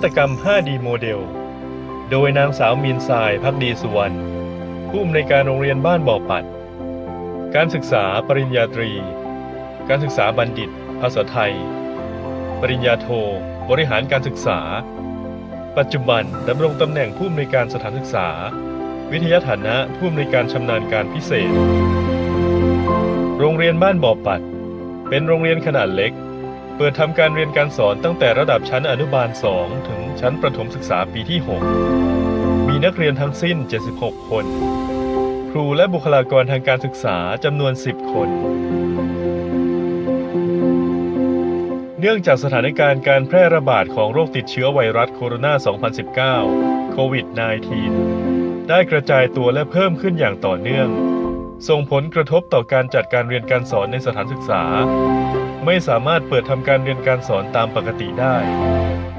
วัตกรรม 5D โมเดล โดยนางสาวมีนทรายพักดีสุวรรณผู้อำนวยการโรงเรียนบ้านบ่อปัด การศึกษาปริญญาตรี การศึกษาบัณฑิต ภาษาไทย ปริญญาโท บริหารการศึกษา ปัจจุบันดำรงตำแหน่งผู้อำนวยการสถานศึกษา วิทยาฐานะผู้อำนวยการชำนาญการพิเศษ โรงเรียนบ้านบ่อปัด เป็นโรงเรียนขนาดเล็ก เปิดทำการเรียนการสอนตั้งแต่ระดับชั้นอนุบาล 2 ถึงชั้นประถมศึกษาปีที่ 6 มีนักเรียนทั้งสิ้น 76 คน ครูและบุคลากรทางการศึกษาจำนวน 10 คน เนื่องจากสถานการณ์การแพร่ระบาดของโรคติดเชื้อไวรัสโคโรนา 2019 โควิด -19 ได้กระจายตัวและเพิ่มขึ้นอย่างต่อเนื่อง ส่งผลกระทบต่อการจัดการเรียนการสอนในสถานศึกษา ไม่สามารถเปิดทำการเรียนการสอนตามปกติได้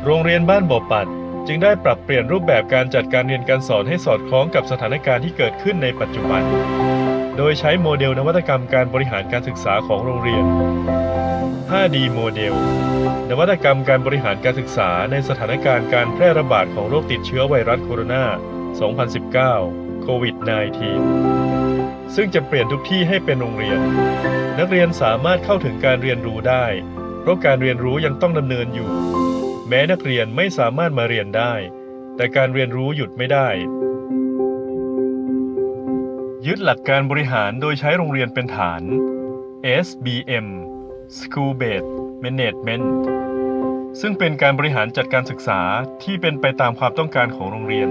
โรงเรียนบ้านบ่อปัด จึงได้ปรับเปลี่ยนรูปแบบการจัดการเรียนการสอนให้สอดคล้องกับสถานการณ์ที่เกิดขึ้นในปัจจุบัน โดยใช้โมเดลนวัตกรรมการบริหารการศึกษาของโรงเรียน 5D โมเดล นวัตกรรมการบริหารการศึกษาในสถานการณ์การแพร่ระบาดของโรคติดเชื้อไวรัสโคโรนา 2019 โควิด -19 ซึ่งจะเปลี่ยนทุกที่ให้เป็นโรงเรียน นักเรียนสามารถเข้าถึงการเรียนรู้ได้ เพราะการเรียนรู้ยังต้องดำเนินอยู่ แม้นักเรียนไม่สามารถมาเรียนได้ แต่การเรียนรู้หยุดไม่ได้ ยึดหลักการบริหารโดยใช้โรงเรียนเป็นฐาน SBM School Based Management ซึ่งเป็นการบริหารจัดการศึกษาที่เป็นไปตามความต้องการของโรงเรียน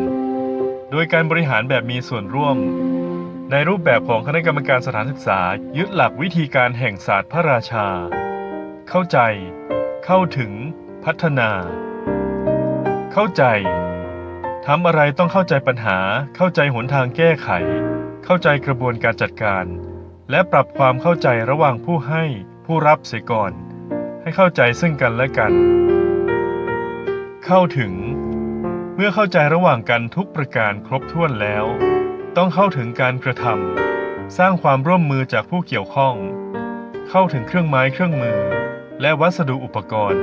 โดยการบริหารแบบมีส่วนร่วม ในรูปแบบของคณะกรรมการสถานศึกษา ยึดหลักวิธีการแห่งศาสตร์พระราชา เข้าใจ เข้าถึง พัฒนา เข้าใจทำอะไรต้องเข้าใจปัญหา เข้าใจหนทางแก้ไข เข้าใจกระบวนการจัดการ และปรับความเข้าใจระหว่างผู้ให้ ผู้รับเสียก่อน ให้เข้าใจซึ่งกันและกัน เข้าถึง เมื่อเข้าใจระหว่างกันทุกประการครบถ้วนแล้ว ต้องเข้าถึงการกระทำสร้างความร่วมมือจากผู้เกี่ยวข้อง เข้าถึงเครื่องไม้เครื่องมือ และวัสดุอุปกรณ์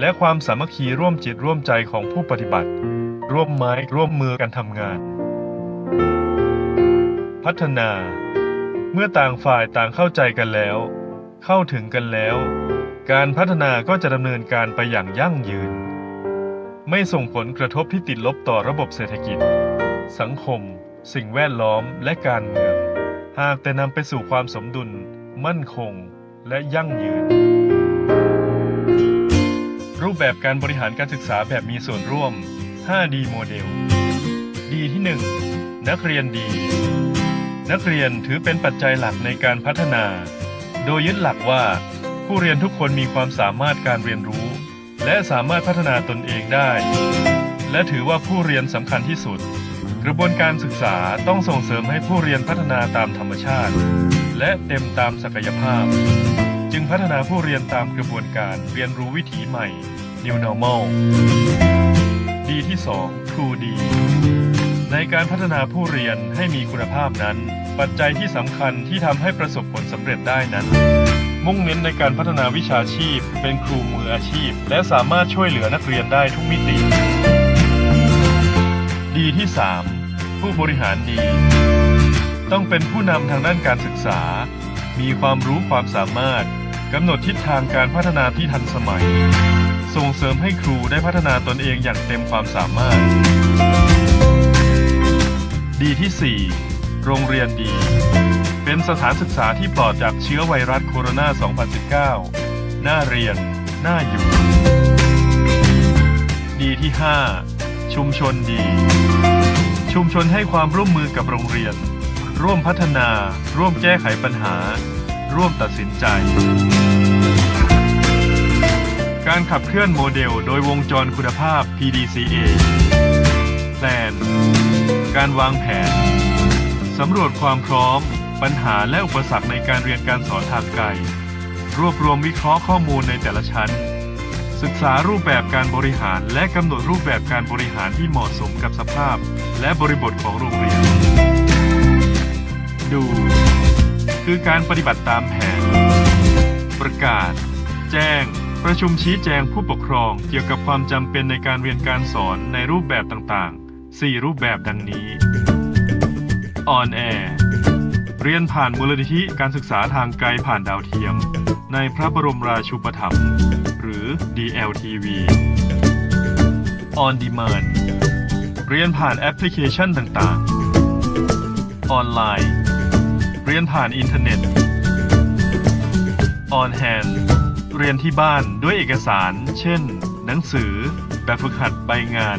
และความสามัคคีร่วมจิตร่วมใจของผู้ปฏิบัติ ร่วมไม้ร่วมมือกันทำงาน พัฒนา เมื่อต่างฝ่ายต่างเข้าใจกันแล้ว เข้าถึงกันแล้ว การพัฒนาก็จะดำเนินการไปอย่างยั่งยืน ไม่ส่งผลกระทบที่ติดลบต่อระบบเศรษฐกิจ สังคม สิ่งแวดล้อมและการเมือง หากแต่นำไปสู่ความสมดุล มั่นคง และยั่งยืน รูปแบบการบริหารการศึกษาแบบมีส่วนร่วม 5D โมเดลดีที่ 1 นักเรียนดี นักเรียนถือเป็นปัจจัยหลักในการพัฒนา โดยยึดหลักว่า ผู้เรียนทุกคนมีความสามารถการเรียนรู้ และสามารถพัฒนาตนเองได้ และถือว่าผู้เรียนสำคัญที่สุด ระบวนการศึกษาต้องส่งเสริมให้ผู้เรียนพัฒนาตามธรรมชาติ และเต็มตามศักยภาพ จึงพัฒนาผู้เรียนตามกระบวนการเรียนรู้วิถีใหม่ New Normal ดีที่2 True D ในการพัฒนาผู้เรียนให้มีคุณภาพนั้น ปัจจัยที่สำคัญที่ทำให้ประสบผลสำเร็จได้นั้นมุ่งเน้นในการพัฒนาวิชาชีพ เป็นครูมืออาชีพ และสามารถช่วยเหลือนักเรียนได้ทุกมิติ ดีที่ 3 ผู้บริหารดี ต้องเป็นผู้นำทางด้านการศึกษา มีความรู้ความสามารถกำหนดทิศทางการพัฒนาที่ทันสมัย ส่งเสริมให้ครูได้พัฒนาตนเองอย่างเต็มความสามารถ ดีที่ 4 โรงเรียนดี เป็นสถานศึกษาที่ปลอดจากเชื้อไวรัสโคโรนา 2019 น่าเรียน น่าอยู่ ดีที่ 5 ชุมชนดี ชุมชนให้ความร่วมมือกับโรงเรียน ร่วมพัฒนา ร่วมแก้ไขปัญหา ร่วมตัดสินใจ การขับเคลื่อนโมเดลโดยวงจรคุณภาพ PDCA แพลนการวางแผน สำรวจความพร้อม ปัญหาและอุปสรรคในการเรียนการสอนทางไกล รวบรวมวิเคราะห์ข้อมูลในแต่ละชั้น ศึกษารูปแบบการบริหารและกำหนดรูปแบบการบริหารที่เหมาะสมกับสภาพ และบริบทของโรงเรียน ดู คือการปฏิบัติตามแผน ประกาศ แจ้ง ประชุมชี้แจงผู้ปกครองเกี่ยวกับความจำเป็นในการเรียนการสอนในรูปแบบต่างๆ 4 รูปแบบดังนี้ On Air เรียนผ่านมูลนิธิการศึกษาทางไกลผ่านดาวเทียม ในพระบรมราชูปถัมภ์ หรือ DLTV On Demand เรียนผ่านแอปพลิเคชันต่างๆ ออนไลน์ เรียนผ่านอินเทอร์เน็ต On Hand เรียนที่บ้านด้วยเอกสาร เช่น หนังสือ แบบฝึกหัดใบงาน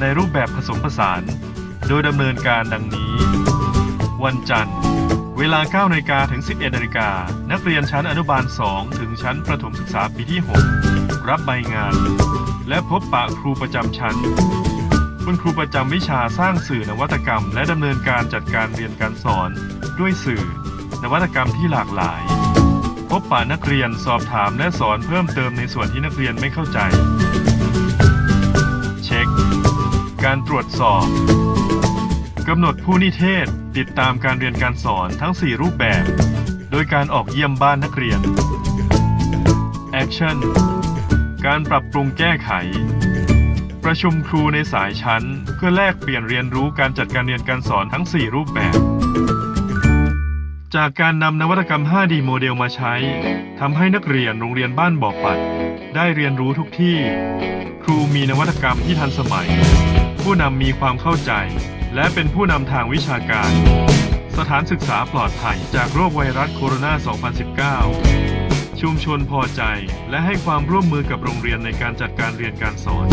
ในรูปแบบผสมผสาน โดยดำเนินการดังนี้ วันจันทร์ เวลา9นาฬิกาถึง 11นาฬิกา นักเรียนชั้นอนุบาล 2 ถึงชั้นประถมศึกษาปีที่ 6 รับใบงาน และพบปะครูประจำชั้น คุณครูประจำวิชาสร้างสื่อนวัตกรรม และดำเนินการจัดการเรียนการสอน ด้วยสื่อ นวัตกรรมที่หลากหลาย พบปะนักเรียนสอบถามและสอนเพิ่มเติมในส่วนที่นักเรียนไม่เข้าใจ เช็ค การตรวจสอบกำหนดผู้นิเทศ ติดตามการเรียนการสอนทั้ง 4 รูปแบบ โดยการออกเยี่ยมบ้านนักเรียน Action การปรับปรุงแก้ไข ประชุมครูในสายชั้น เพื่อแลกเปลี่ยนเรียนรู้การจัดการเรียนการสอนทั้ง 4 รูปแบบ จากการนำนวัตกรรม 5D โมเดลมาใช้ทำให้นักเรียนโรงเรียนบ้านบ่อปัด ได้เรียนรู้ทุกที่ ครูมีนวัตกรรมที่ทันสมัย ผู้นำมีความเข้าใจ และเป็นผู้นำทางวิชาการ สถานศึกษาปลอดภัยจากโรคไวรัสโคโรนา 2019 ชุมชนพอใจและให้ความร่วมมือกับโรงเรียนในการจัดการเรียนการสอน